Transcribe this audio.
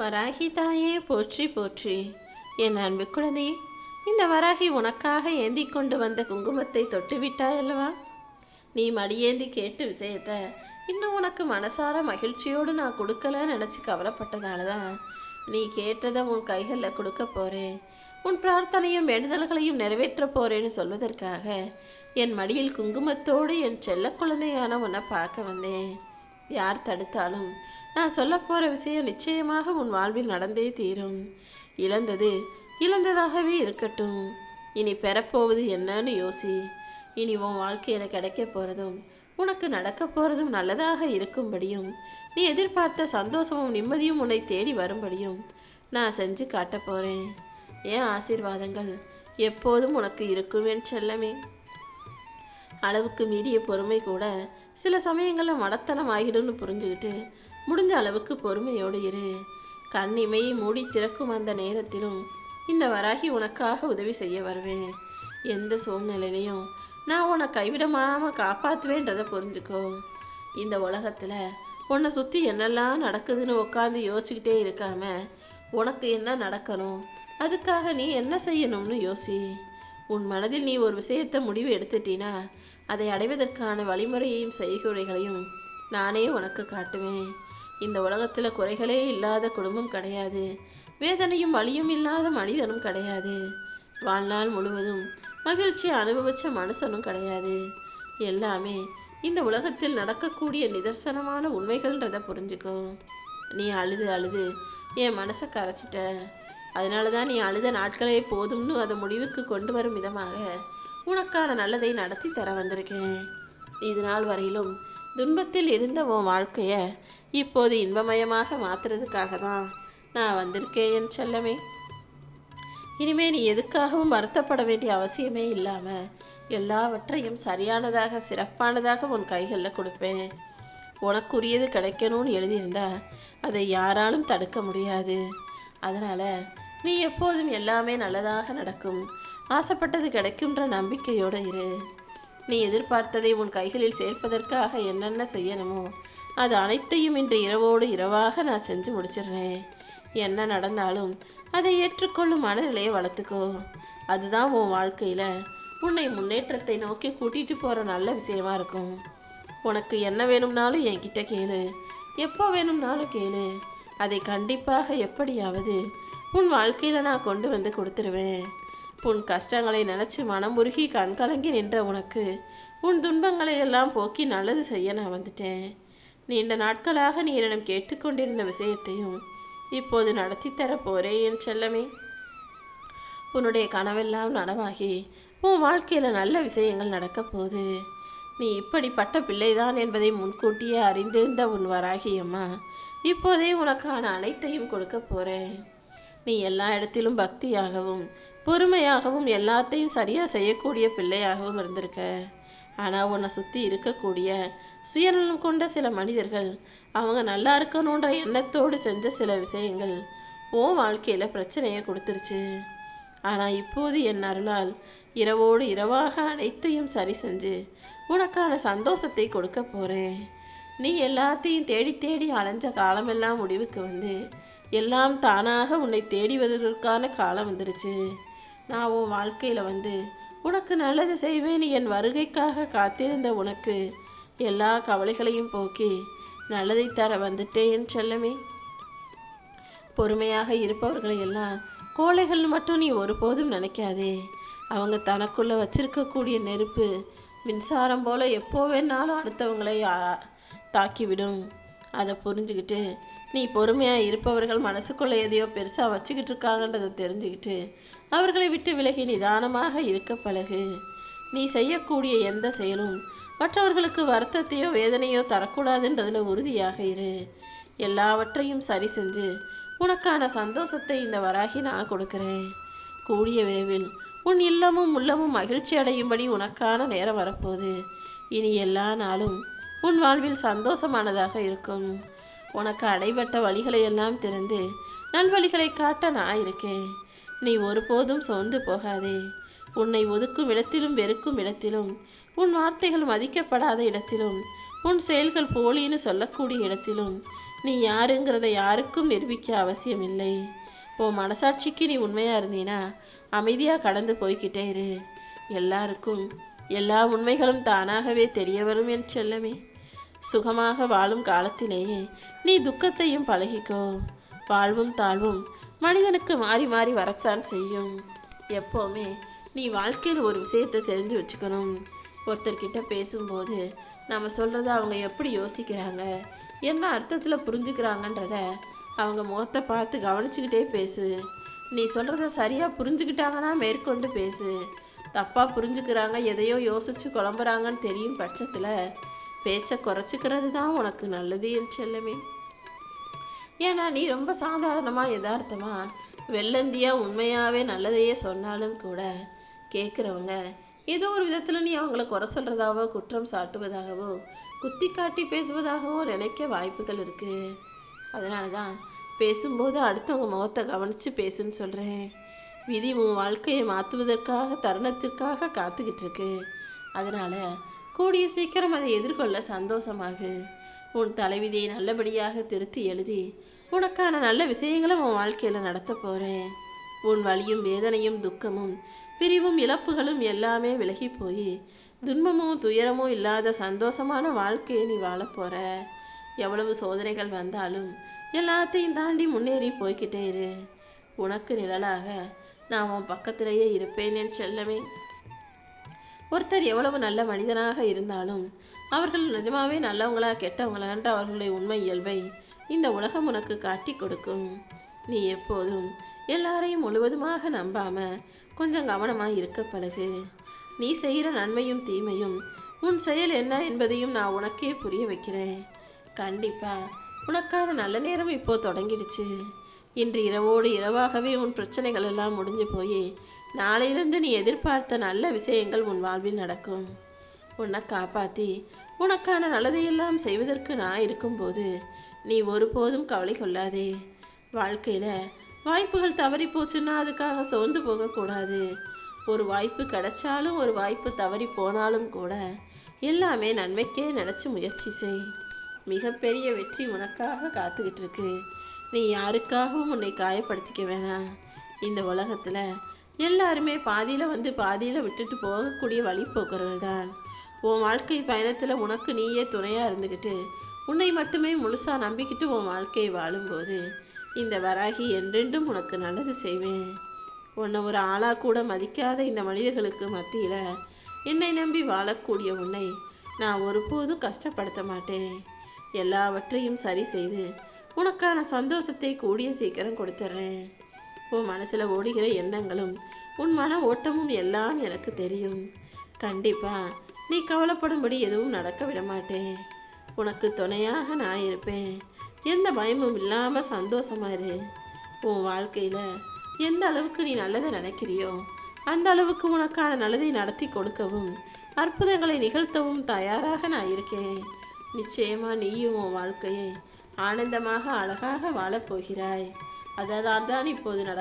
வராகி தாயே போற்றி போற்றி. என் அன்பு குழந்தையே இந்த வராகி உனக்காக ஏந்தி கொண்டு வந்த குங்குமத்தை தொட்டு விட்டாயல்லவா நீ மடியேந்தி கேட்டு விஷயத்த இன்னும் உனக்கு மனசார மகிழ்ச்சியோடு நான் கொடுக்கலன்னு நினச்சி கவலைப்பட்டதால தான் நீ கேட்டதை உன் கைகளில் கொடுக்க போறேன். உன் பிரார்த்தனையும் வேண்டுதல்களையும் நிறைவேற்ற போறேன்னு சொல்வதற்காக என் மடியில் குங்குமத்தோடு என் செல்ல குழந்தையான உன்னை பார்க்க வந்தேன். யார் தடுத்தாலும் நான் சொல்ல போற விஷயம் நிச்சயமாக உன் வாழ்வில் நடந்தே தீரும். இழந்தது இழந்ததாகவே இருக்கட்டும். இனி பெறப்போவது என்னன்னு யோசி. இனி உன் வாழ்க்கையில கிடைக்க போறதும் உனக்கு நடக்க போறதும் நல்லதாக இருக்கும்படியும் நீ எதிர்பார்த்த சந்தோஷமும் நிம்மதியும் உன்னை தேடி வரும்படியும் நான் செஞ்சு காட்ட போறேன். என் ஆசீர்வாதங்கள் எப்போதும் உனக்கு இருக்கும் செல்லமே. அளவுக்கு மீறிய பொறுமை கூட சில சமயங்களில் மடத்தனம் ஆகிடும்னு புரிஞ்சுக்கிட்டு முடிஞ்ச அளவுக்கு பொறுமையோடு இரு. கண்ணிமையை மூடி திறக்கும் அந்த நேரத்திலும் இந்த வராகி உனக்காக உதவி செய்ய வருவேன். எந்த சூழ்நிலையிலையும் நான் உன்னை கைவிடமாம காப்பாற்றுவேன்றதை புரிஞ்சுக்கோ. இந்த உலகத்தில் உன்னை சுற்றி என்னெல்லாம் நடக்குதுன்னு உட்காந்து யோசிச்சுக்கிட்டே இருக்காம உனக்கு என்ன நடக்கணும்? அதுக்காக நீ என்ன செய்யணும்னு யோசி. உன் மனதில் நீ ஒரு விஷயத்தை முடிவு எடுத்துட்டீனா அதை அடைவதற்கான வழிமுறையையும் செய்குறைகளையும் நானே உனக்கு காட்டுவேன். இந்த உலகத்தில் குறைகளே இல்லாத குடும்பம் கிடையாது. வேதனையும் வலியும் இல்லாத மனிதனும் கிடையாது. வாழ்நாள் முழுவதும் மகிழ்ச்சியை அனுபவிச்ச மனுஷனும் கிடையாது. எல்லாமே இந்த உலகத்தில் நடக்கக்கூடிய நிதர்சனமான உண்மைகள்ன்றதை புரிஞ்சுக்கோ. நீ அழுது அழுது என் மனசை கரைச்சிட்ட. அதனால தான் நீ அழுத நாட்களே போதும்னு அதை முடிவுக்கு கொண்டு வரும் விதமாக உனக்கான நல்லதை நடத்தி தர வந்திருக்கேன். இது நாள் வரையிலும் துன்பத்தில் இருந்த உன் வாழ்க்கையை இப்போது இன்பமயமாக மாத்துறதுக்காக தான் நான் வந்திருக்கேன் என் செல்லமே. இனிமே நீ எதுக்காகவும் வருத்தப்பட வேண்டிய அவசியமே இல்லாமல் எல்லாவற்றையும் சரியானதாக சிறப்பானதாக உன் கைகளில் கொடுப்பேன். உனக்குரியது கிடைக்கணும்னு எழுதியிருந்தா அதை யாராலும் தடுக்க முடியாது. அதனால் நீ எப்போதும் எல்லாமே நல்லதாக நடக்கும். ஆசைப்பட்டது கிடைக்கும்ன்ற நம்பிக்கையோடு இரு. நீ எதிர்பார்த்ததை உன் கைகளில் சேர்ப்பதற்காக என்னென்ன செய்யணுமோ அது அனைத்தையும் இன்று இரவோடு இரவாக நான் செஞ்சு முடிச்சிடுறேன். என்ன நடந்தாலும் அதை ஏற்றுக்கொள்ளும் மனநிலையை வளர்த்துக்கோ. அதுதான் உன் வாழ்க்கையில் உன்னை முன்னேற்றத்தை நோக்கி கூட்டிகிட்டு போகிற நல்ல விஷயமா இருக்கும். உனக்கு என்ன வேணும்னாலும் என்கிட்ட கேளு. எப்போ வேணும்னாலும் கேளு. அதை கண்டிப்பாக எப்படியாவது உன் வாழ்க்கையில் நான் கொண்டு வந்து கொடுத்துருவேன். உன் கஷ்டங்களை நினச்சி மனம் உருகி கண் கலங்கி நின்ற உனக்கு உன் துன்பங்களை எல்லாம் போக்கி நல்லது செய்ய நான் வந்துட்டேன். நீண்ட நாட்களாக நீ என்னிடம் கேட்டுக்கொண்டிருந்த விஷயத்தையும் இப்போது நடத்தி தர போறே என் செல்லமே. உன்னுடைய கனவெல்லாம் நனவாகி உன் வாழ்க்கையில் நல்ல விஷயங்கள் நடக்கப் போகுது. நீ இப்படிப்பட்ட பிள்ளைதான் என்பதை முன்கூட்டியே அறிந்திருந்த உன் வராகியம்மா இப்போதே உனக்கான அனைத்தையும் கொடுக்க போறேன். நீ எல்லா இடத்திலும் பக்தியாகவும் பொறுமையாகவும் எல்லாத்தையும் சரியாக செய்யக்கூடிய பிள்ளையாகவும் இருந்திருக்க. ஆனால் உன்னை சுற்றி இருக்கக்கூடிய சுயநலம் கொண்ட சில மனிதர்கள் அவங்க நல்லா இருக்கணுன்ற எண்ணத்தோடு செஞ்ச சில விஷயங்கள் உன் வாழ்க்கையில் பிரச்சனையை கொடுத்துருச்சு. ஆனால் இப்போது என் அருளால் இரவோடு இரவாக அனைத்தையும் சரி செஞ்சு உனக்கான சந்தோஷத்தை கொடுக்க போகிறேன் நீ எல்லாத்தையும் தேடி தேடி அலைஞ்ச காலமெல்லாம் முடிவுக்கு வந்து எல்லாம் தானாக உன்னை தேடி வருவதற்கான காலம் வந்துருச்சு. நான் உன் வாழ்க்கையில வந்து உனக்கு நல்லது செய்வேன் என் வருகைக்காக காத்திருந்த உனக்கு எல்லா கவலைகளையும் போக்கி நல்லதை தர வந்துட்டேன் செல்லமே. பொறுமையாக இருப்பவர்களை எல்லாம் கோழைகள் மட்டும் நீ ஒருபோதும் நினைக்காதே. அவங்க தனக்குள்ள வச்சிருக்கக்கூடிய நெருப்பு மின்சாரம் போல எப்போ வேணாலும் அடுத்தவங்களை தாக்கிவிடும். அதை புரிஞ்சுக்கிட்டு நீ பொறுமையாக இருப்பவர்கள் மனசுக்குள்ளே எதையோ பெருசாக வச்சுக்கிட்டு இருக்காங்கன்றதை தெரிஞ்சுக்கிட்டு அவர்களை விட்டு விலகி நிதானமாக இருக்க பழகு. நீ செய்யக்கூடிய எந்த செயலும் மற்றவர்களுக்கு வருத்தத்தையோ வேதனையோ தரக்கூடாதுன்றதில் உறுதியாக இரு. எல்லாவற்றையும் சரி செஞ்சு உனக்கான சந்தோஷத்தை இந்த வராகி நான் கொடுக்கிறேன். கூடிய விரைவில் உன் இல்லமும் உள்ளமும் மகிழ்ச்சி அடையும்படி உனக்கான நேரம் வரப்போகுது. இனி எல்லா நாளும் உன் வாழ்வில் சந்தோஷமானதாக இருக்கும். உனக்கு அடைபட்ட வழிகளை எல்லாம் திறந்து நல்வழிகளை காட்ட நான் இருக்கேன். நீ ஒருபோதும் சோர்ந்து போகாதே. உன்னை ஒதுக்கும் இடத்திலும் வெறுக்கும் இடத்திலும் உன் வார்த்தைகள் மதிக்கப்படாத இடத்திலும் உன் செயல்கள் போலின்னு சொல்லக்கூடிய இடத்திலும் நீ யாருங்கிறத யாருக்கும் நிரூபிக்க அவசியம் இல்லை உன் மனசாட்சிக்கு நீ உண்மையா இருந்தீனா அமைதியா கடந்து போய்கிட்டே இரு. எல்லாருக்கும் எல்லா உண்மைகளும் தானாகவே தெரிய வரும் என் செல்லமே. சுகமாக வாழும் காலத்திலேயே நீ துக்கத்தையும் பழகிக்கோ. வாழ்வும் தாழ்வும் மனிதனுக்கு மாறி மாறி வரத்தான் செய்யும். எப்போவுமே நீ வாழ்க்கையில் ஒரு விஷயத்தை தெரிஞ்சு வச்சுக்கணும். ஒருத்தர்கிட்ட பேசும்போது நம்ம சொல்கிறத அவங்க எப்படி யோசிக்கிறாங்க? என்ன அர்த்தத்தில் புரிஞ்சுக்கிறாங்கன்றத அவங்க முகத்தை பார்த்து கவனிச்சுக்கிட்டே பேசு. நீ சொல்கிறத சரியாக புரிஞ்சுக்கிட்டாங்கன்னா மேற்கொண்டு பேசு. தப்பாக புரிஞ்சுக்கிறாங்க எதையோ யோசித்து குழம்புறாங்கன்னு தெரியும் பட்சத்தில் பேச்சை குறைச்சிக்கிறது தான் உனக்கு நல்லது என் செல்லமே. ஏன்னா நீ ரொம்ப சாதாரணமாக யதார்த்தமாக வெள்ளந்தியா உண்மையாகவே நல்லதையே சொன்னாலும் கூட கேட்குறவங்க ஏதோ ஒரு விதத்தில் நீ அவங்கள குறை சொல்கிறதாவோ குற்றம் சாட்டுவதாகவோ குத்தி காட்டி பேசுவதாகவோ நினைக்க வாய்ப்புகள் இருக்குது அதனால தான் பேசும்போது அடுத்தவங்க முகத்தை கவனித்து பேசுன்னு சொல்கிறேன் விதி உன் வாழ்க்கையை மாற்றுவதற்காக தருணத்திற்காக காத்துக்கிட்டு இருக்கு. அதனால கூடிய சீக்கிரம் அதை எதிர்கொள்ள சந்தோஷமாகு. உன் தலைவிதியை நல்லபடியாக திருத்தி எழுதி உனக்கான நல்ல விஷயங்களை உன் வாழ்க்கையில் நடத்த போகிறேன் உன் வலியும் வேதனையும் துக்கமும் பிரிவும் இழப்புகளும் எல்லாமே விலகி போய் துன்பமும் துயரமும் இல்லாத சந்தோஷமான வாழ்க்கையை நீ வாழப் எவ்வளவு சோதனைகள் வந்தாலும் எல்லாத்தையும் தாண்டி முன்னேறி போய்கிட்டே இரு. உனக்கு நிழலாக நான் உன் பக்கத்திலேயே இருப்பேன் என் செல்லமே. ஒருத்தர் எவ்வளவு நல்ல மனிதனாக இருந்தாலும் அவர்கள் நிஜமாவே நல்லவங்களா கெட்டவங்களான்ற அவர்களுடைய உண்மை இயல்பை இந்த உலகம் உனக்கு காட்டி கொடுக்கும். நீ எப்போதும் எல்லாரையும் முழுவதுமாக நம்பாம கொஞ்சம் கவனமாக இருக்க பழகு. நீ செய்கிற நன்மையும் தீமையும் உன் செயல் என்ன என்பதையும் நான் உனக்கே புரிய வைக்கிறேன். கண்டிப்பா உனக்கான நல்ல நேரம் இப்போ தொடங்கிடுச்சு. இன்று இரவோடு இரவாகவே உன் பிரச்சனைகள் எல்லாம் முடிஞ்சு போய் நாளையிலிருந்து நீ எதிர்பார்த்த நல்ல விஷயங்கள் உன் வாழ்வில் நடக்கும். உன்னை காப்பாத்தி உனக்கான நல்லதையெல்லாம் செய்வதற்கு நான் இருக்கும்போது நீ ஒருபோதும் கவலை கொள்ளாதே. வாழ்க்கையில வாய்ப்புகள் தவறி போச்சுன்னா அதுக்காக சோர்ந்து போகக்கூடாது. ஒரு வாய்ப்பு கிடைச்சாலும் ஒரு வாய்ப்பு தவறி போனாலும் கூட எல்லாமே நன்மைக்கே நினைச்சு முயற்சி செய். மிகப்பெரிய வெற்றி உனக்காக காத்துக்கிட்டு இருக்கு. நீ யாருக்காகவும் உன்னை காயப்படுத்திக்க வேணாம். இந்த உலகத்துல எல்லாருமே பாதியில் வந்து பாதியில் விட்டுட்டு போகக்கூடிய வழிபோக்கர்கள் தான் உன் வாழ்க்கை பயணத்தில் உனக்கு நீயே துணையாக இருந்துக்கிட்டு உன்னை மட்டுமே முழுசாக நம்பிக்கிட்டு உன் வாழ்க்கையை வாழும்போது இந்த வராகி என்றென்றும் உனக்கு நல்லது செய்வேன். உன்னை ஒரு ஆளாக கூட மதிக்காத இந்த மனிதர்களுக்கு மத்தியில் என்னை நம்பி வாழக்கூடிய உன்னை நான் ஒருபோதும் கஷ்டப்படுத்த மாட்டேன். எல்லாவற்றையும் சரி செய்து உனக்கான சந்தோஷத்தை கூடிய சீக்கிரம் கொடுத்துட்றேன் உன் மனசில் ஓடுகிற எண்ணங்களும் உன் மன ஓட்டமும் எல்லாம் எனக்கு தெரியும். கண்டிப்பாக நீ கவலைப்படும்படி எதுவும் நடக்க விடமாட்டேன். உனக்கு துணையாக நான் இருப்பேன். எந்த பயமும் இல்லாமல் சந்தோஷமா இரு. உன் வாழ்க்கையில் எந்த அளவுக்கு நீ நல்லதை நினைக்கிறியோ அந்த அளவுக்கு உனக்கான நல்லதை நடத்தி கொடுக்கவும் அற்புதங்களை நிகழ்த்தவும் தயாராக நான் இருக்கேன். நிச்சயமாக நீயும் உன் வாழ்க்கையை ஆனந்தமாக அழகாக வாழப் போகிறாய் தான் இப்போது நடக்கும்